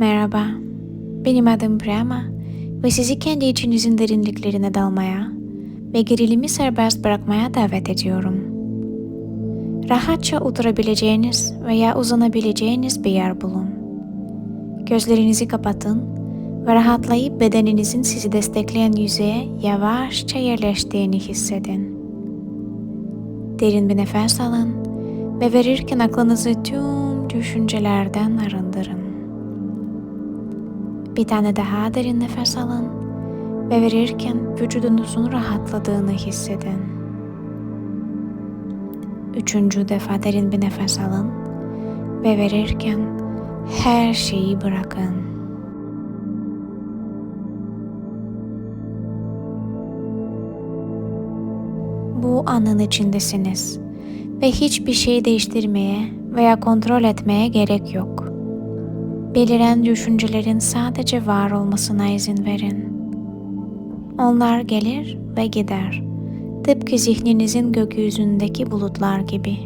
Merhaba, benim adım Prema ve sizi kendi içinizin derinliklerine dalmaya ve gerilimi serbest bırakmaya davet ediyorum. Rahatça oturabileceğiniz veya uzanabileceğiniz bir yer bulun. Gözlerinizi kapatın ve rahatlayıp bedeninizin sizi destekleyen yüzeye yavaşça yerleştiğini hissedin. Derin bir nefes alın ve verirken aklınızı tüm düşüncelerden arındırın. Bir tane daha derin nefes alın ve verirken vücudunuzun rahatladığını hissedin. Üçüncü defa derin bir nefes alın ve verirken her şeyi bırakın. Bu anın içindesiniz ve hiçbir şey değiştirmeye veya kontrol etmeye gerek yok. Beliren düşüncelerin sadece var olmasına izin verin. Onlar gelir ve gider. Tıpkı zihninizin gökyüzündeki bulutlar gibi.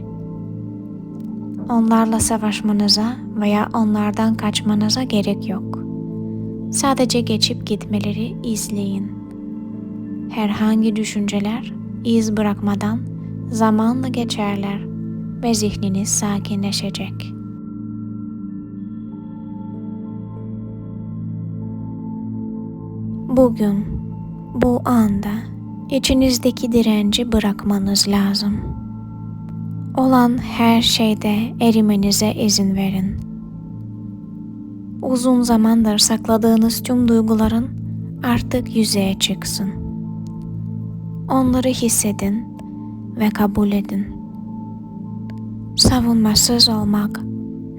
Onlarla savaşmanıza veya onlardan kaçmanıza gerek yok. Sadece geçip gitmeleri izleyin. Herhangi düşünceler iz bırakmadan zamanla geçerler ve zihniniz sakinleşecek. Bugün bu anda içinizdeki direnci bırakmanız lazım. Olan her şeyde erimenize izin verin. Uzun zamandır sakladığınız tüm duyguların artık yüzeye çıksın. Onları hissedin ve kabul edin. Savunmasız olmak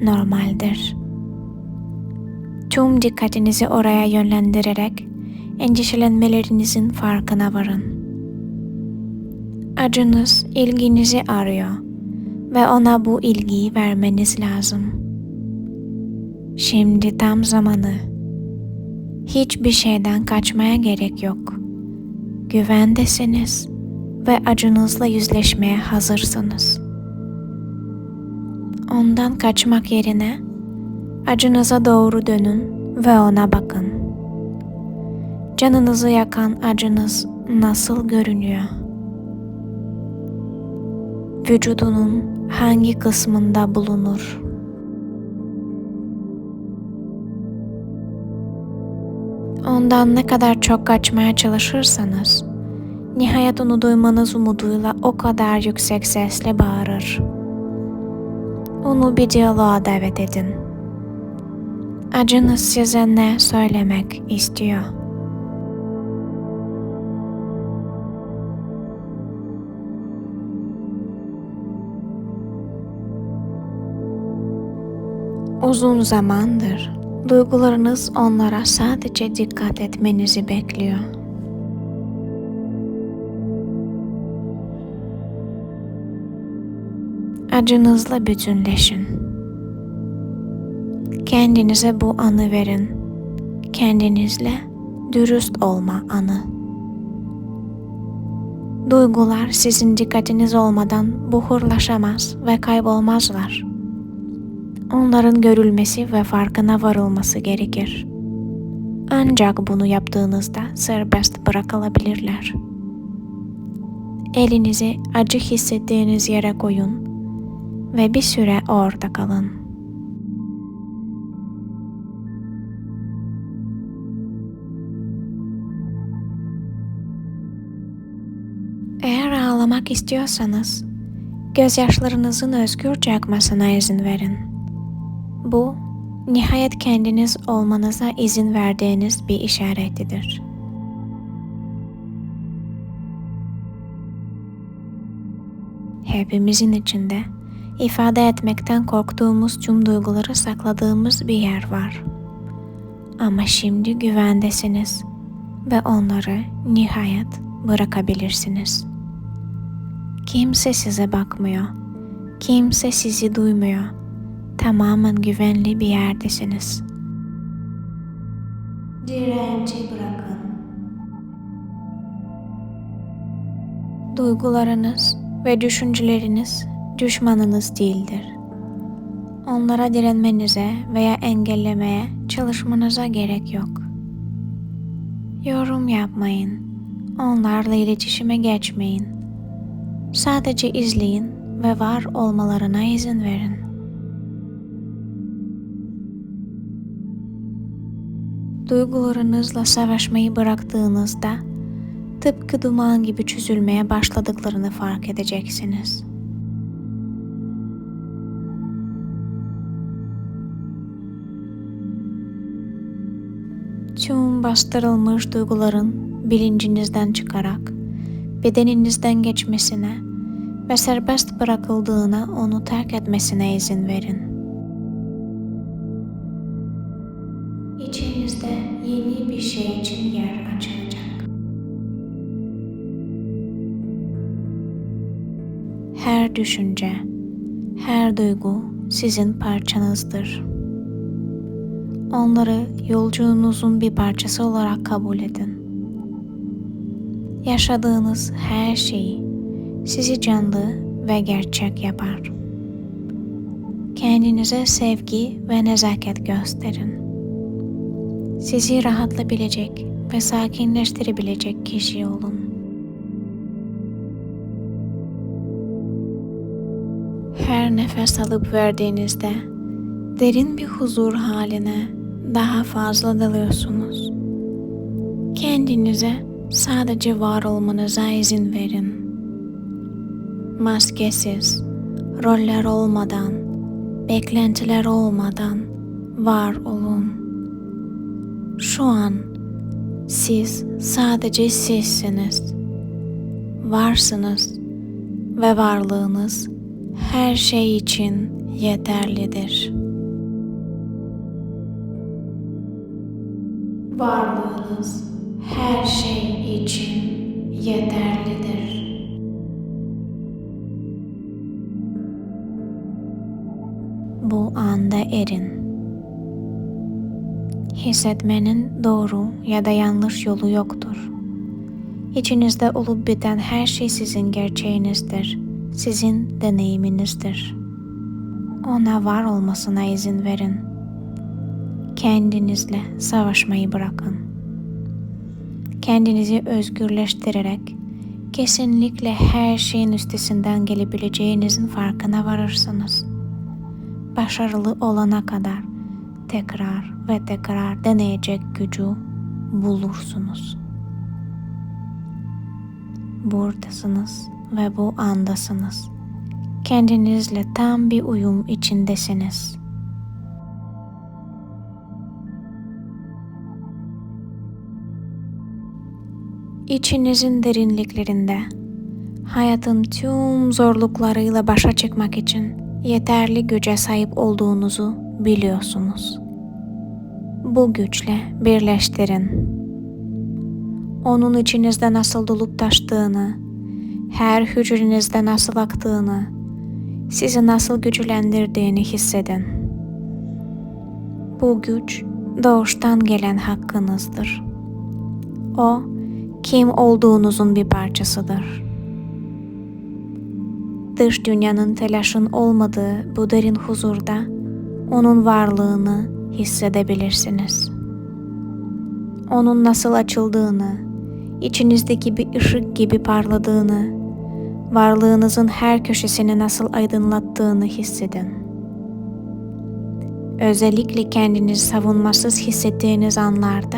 normaldir. Tüm dikkatinizi oraya yönlendirerek endişelenmelerinizin farkına varın. Acınız ilginizi arıyor ve ona bu ilgiyi vermeniz lazım. Şimdi tam zamanı. Hiçbir şeyden kaçmaya gerek yok. Güvendesiniz ve acınızla yüzleşmeye hazırsınız. Ondan kaçmak yerine acınıza doğru dönün ve ona bakın. Canınızı yakan acınız nasıl görünüyor? Vücudunun hangi kısmında bulunur? Ondan ne kadar çok kaçmaya çalışırsanız, nihayet onu duymanız umuduyla o kadar yüksek sesle bağırır. Onu bir diyaloğa davet edin. Acınız size ne söylemek istiyor? Uzun zamandır duygularınız onlara sadece dikkat etmenizi bekliyor. Acınızla bütünleşin. Kendinize bu anı verin. Kendinizle dürüst olma anı. Duygular sizin dikkatiniz olmadan buhurlaşamaz ve kaybolmazlar onların görülmesi ve farkına varılması gerekir. Ancak bunu yaptığınızda serbest bırakılabilirler. Elinizi acı hissettiğiniz yere koyun ve bir süre orada kalın. Eğer ağlamak istiyorsanız, gözyaşlarınızın özgürce akmasına izin verin. Bu, nihayet kendiniz olmanıza izin verdiğiniz bir işaretidir. Hepimizin içinde ifade etmekten korktuğumuz tüm duyguları sakladığımız bir yer var. Ama şimdi güvendesiniz ve onları nihayet bırakabilirsiniz. Kimse size bakmıyor. Kimse sizi duymuyor tamamen güvenli bir yerdesiniz. Direnci bırakın. Duygularınız ve düşünceleriniz düşmanınız değildir. Onlara direnmenize veya engellemeye çalışmanıza gerek yok. Yorum yapmayın. Onlarla iletişime geçmeyin. Sadece izleyin ve var olmalarına izin verin. Duygularınızla savaşmayı bıraktığınızda tıpkı duman gibi çözülmeye başladıklarını fark edeceksiniz. Tüm bastırılmış duyguların bilincinizden çıkarak bedeninizden geçmesine ve serbest bırakıldığına onu terk etmesine izin verin. Düşünce, her duygu sizin parçanızdır. Onları yolculuğunuzun bir parçası olarak kabul edin. Yaşadığınız her şeyi sizi canlı ve gerçek yapar. Kendinize sevgi ve nezaket gösterin. Sizi rahatlayabilecek ve sakinleştirebilecek kişi olun. Her nefes alıp verdiğinizde derin bir huzur haline daha fazla dalıyorsunuz. Kendinize sadece var olmanıza izin verin. Maskesiz, roller olmadan, beklentiler olmadan var olun. Şu an siz sadece sizsiniz. Varsınız ve varlığınız her şey için yeterlidir. Varlığınız her şey için yeterlidir. Bu anda erin. Hissetmenin doğru ya da yanlış yolu yoktur. İçinizde olup biten her şey sizin gerçeğinizdir, sizin deneyiminizdir. Ona var olmasına izin verin. Kendinizle savaşmayı bırakın. Kendinizi özgürleştirerek kesinlikle her şeyin üstesinden gelebileceğinizin farkına varırsınız. Başarılı olana kadar tekrar ve tekrar deneyecek gücü bulursunuz. Buradasınız ve bu andasınız. Kendinizle tam bir uyum içindesiniz. İçinizin derinliklerinde hayatın tüm zorluklarıyla başa çıkmak için yeterli güce sahip olduğunuzu biliyorsunuz. Bu güçle birleştirin. Onun içinizde nasıl dolup taştığını, her hücrenizde nasıl aktığını, sizi nasıl güçlendirdiğini hissedin. Bu güç doğuştan gelen hakkınızdır. O, kim olduğunuzun bir parçasıdır. Dış dünyanın telaşın olmadığı bu derin huzurda onun varlığını hissedebilirsiniz. Onun nasıl açıldığını, içinizdeki bir ışık gibi parladığını, varlığınızın her köşesini nasıl aydınlattığını hissedin. Özellikle kendinizi savunmasız hissettiğiniz anlarda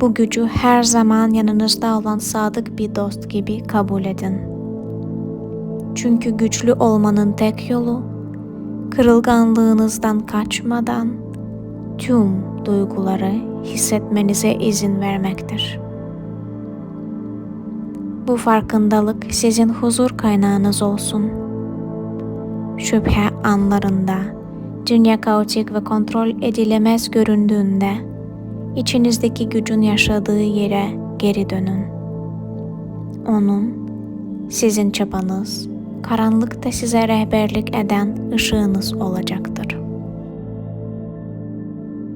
bu gücü her zaman yanınızda olan sadık bir dost gibi kabul edin. Çünkü güçlü olmanın tek yolu kırılganlığınızdan kaçmadan tüm duyguları hissetmenize izin vermektir. Bu farkındalık sizin huzur kaynağınız olsun. Şüphe anlarında, dünya kaotik ve kontrol edilemez göründüğünde, içinizdeki gücün yaşadığı yere geri dönün. Onun, sizin çabanız, karanlıkta size rehberlik eden ışığınız olacaktır.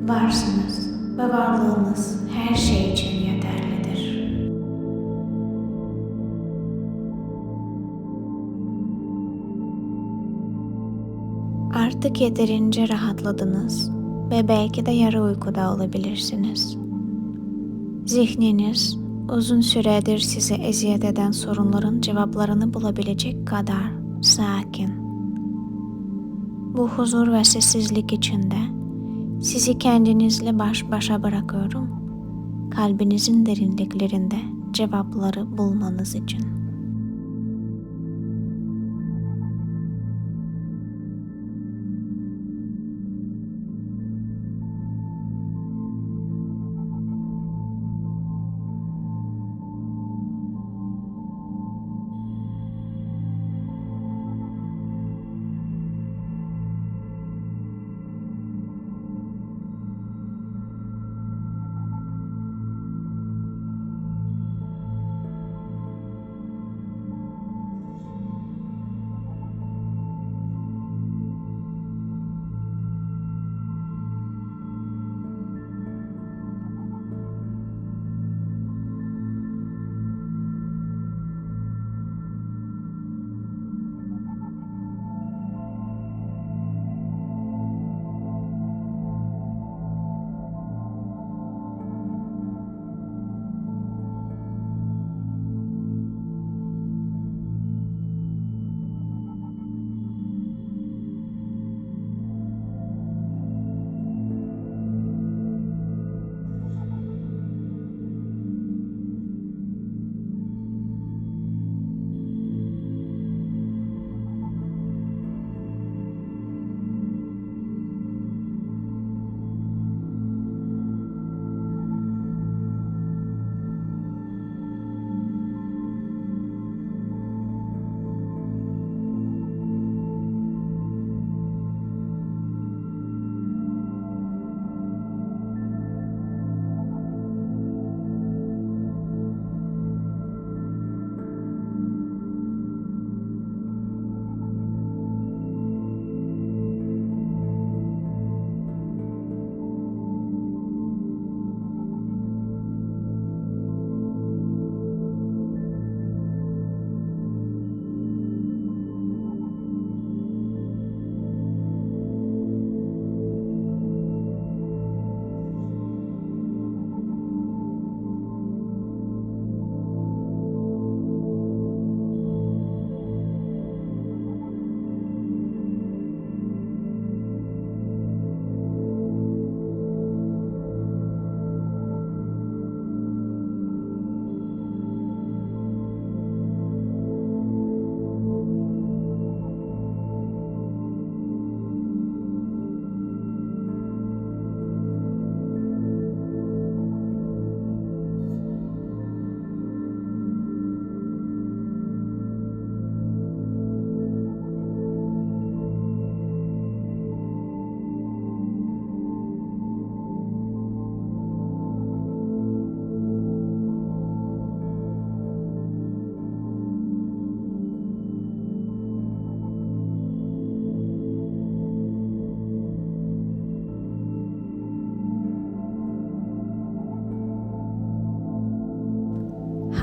Varsınız ve varlığınız her şey için Artık yeterince rahatladınız ve belki de yarı uykuda olabilirsiniz. Zihniniz uzun süredir size eziyet eden sorunların cevaplarını bulabilecek kadar sakin. Bu huzur ve sessizlik içinde sizi kendinizle baş başa bırakıyorum. Kalbinizin derinliklerinde cevapları bulmanız için.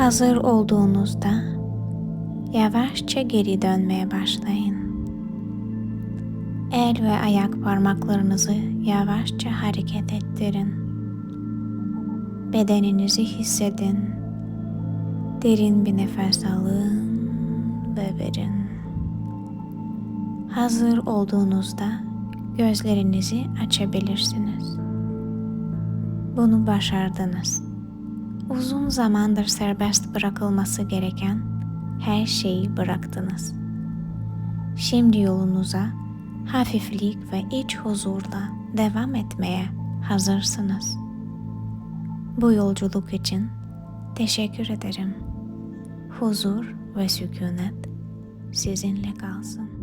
Hazır olduğunuzda yavaşça geri dönmeye başlayın. El ve ayak parmaklarınızı yavaşça hareket ettirin. Bedeninizi hissedin. Derin bir nefes alın ve verin. Hazır olduğunuzda gözlerinizi açabilirsiniz. Bunu başardınız uzun zamandır serbest bırakılması gereken her şeyi bıraktınız. Şimdi yolunuza hafiflik ve iç huzurla devam etmeye hazırsınız. Bu yolculuk için teşekkür ederim. Huzur ve sükunet sizinle kalsın.